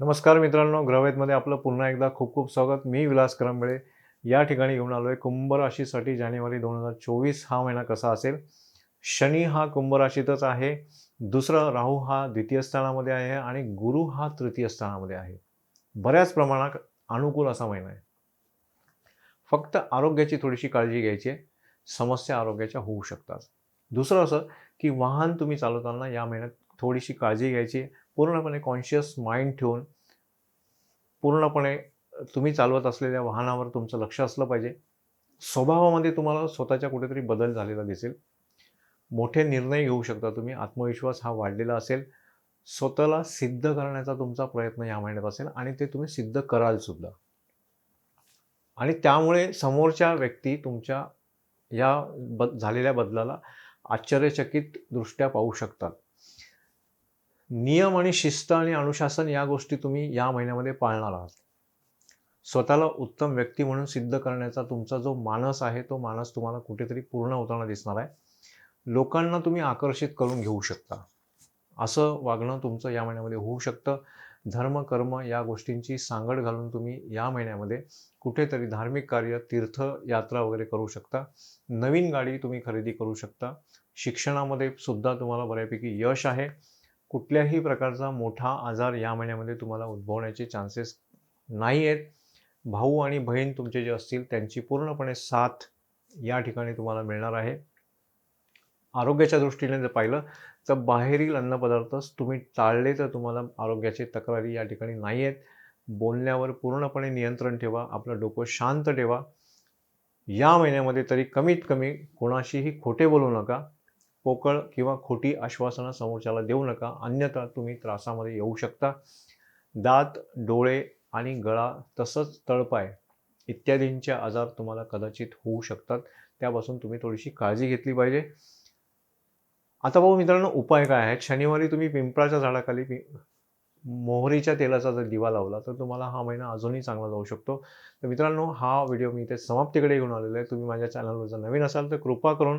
नमस्कार मित्रांनो ग्रहवेदमध्ये आपलं पुन्हा एकदा खूप खूप स्वागत. मी विलास करंबळे. या ठिकाणी घेऊन आलो आहे कुंभ राशीसाठी जानेवारी दोन हजार चोवीस हा महिना कसा असेल? शनी हा कुंभ राशीतच आहे दुसरं राहू हा द्वितीय स्थानामध्ये आहे आणि गुरु हा तृतीय स्थानामध्ये आहे. बऱ्याच प्रमाणात अनुकूल असा महिना आहे. फक्त आरोग्याची थोडीशी काळजी घ्यायची आहे. समस्या आरोग्याच्या होऊ शकतात. दुसरं असं की वाहन तुम्ही चालवताना या महिन्यात थोडीशी काळजी घ्यायची. पूर्णपणे कॉन्शियस माइंड ठेवून पूर्णपणे तुम्ही चालवत असलेल्या वाहनावर तुमचं लक्ष असलं पाहिजे. स्वभावामध्ये तुम्हाला स्वतःच्या कुठेतरी बदल झालेला दिसेल. मोठे निर्णय घेऊ शकता तुम्ही. आत्मविश्वास हा वाढलेला असेल. स्वतःला सिद्ध करण्याचा तुमचा प्रयत्न या महिन्यात असेल आणि ते तुम्ही सिद्ध कराल सुद्धा. आणि त्यामुळे समोरच्या व्यक्ती तुमच्या या ब झालेल्या बदलाला आश्चर्यचकित दृष्ट्या पाहू शकतात. नियम आणि शिस्त आणि अनुशासन या गोष्टी तुम्ही या महिन्यामध्ये पाळणार आहात. स्वतःला उत्तम व्यक्ती म्हणून सिद्ध करण्याचा तुमचा जो मानस आहे तो मानस तुम्हाला कुठेतरी पूर्ण होताना दिसणार आहे. लोकांना तुम्ही आकर्षित करून घेऊ शकता. असं वागणं तुमचं या महिन्यामध्ये होऊ शकतं. धर्म कर्म या गोष्टींची सांगड घालून तुम्ही या महिन्यामध्ये कुठेतरी धार्मिक कार्य तीर्थयात्रा वगैरे करू शकता. नवीन गाडी तुम्ही खरेदी करू शकता. शिक्षणामध्ये सुद्धा तुम्हाला बऱ्यापैकी यश आहे. कुठल्याही प्रकारचा मोठा आजार या महिन्यामध्ये तुम्हाला उद्भवण्याचे चान्सेस नाही आहेत भाऊ आणि बहीण तुमचे जे असतील त्यांची पूर्णपणे साथ या ठिकाणी तुम्हाला मिळणार आहे. आरोग्याच्या दृष्टीने जर पाहिलं तर बाहेरील अन्नपदार्थच तुम्ही टाळले तर तुम्हाला आरोग्याची तक्रारी या ठिकाणी नाही आहेत बोलण्यावर पूर्णपणे नियंत्रण ठेवा आपलं डोकं शांत ठेवा. या महिन्यामध्ये तरी कमीत कमी कोणाशीही खोटे बोलू नका. पोकळ किंवा खोटी आश्वासनं समोरच्याला देऊ नका अन्यथा तुम्ही त्रासामध्ये येऊ शकता. दात डोळे आणि गळा तसंच तळपाय इत्यादींचे आजार तुम्हाला कदाचित होऊ शकतात. त्यापासून तुम्ही थोडीशी काळजी घेतली पाहिजे. आता भाऊ मित्रांनो उपाय काय आहेत? शनिवारी तुम्ही पिंपळाच्या झाडाखाली पि मोहरीच्या तेलाचा जर दिवा लावला तर तुम्हाला हा महिना अजूनही चांगला जाऊ शकतो. तर मित्रांनो हा व्हिडिओ मी इथे समाप्तीकडे घेऊन आलेलो आहे. तुम्ही माझ्या चॅनलवर जर नवीन असाल तर कृपा करून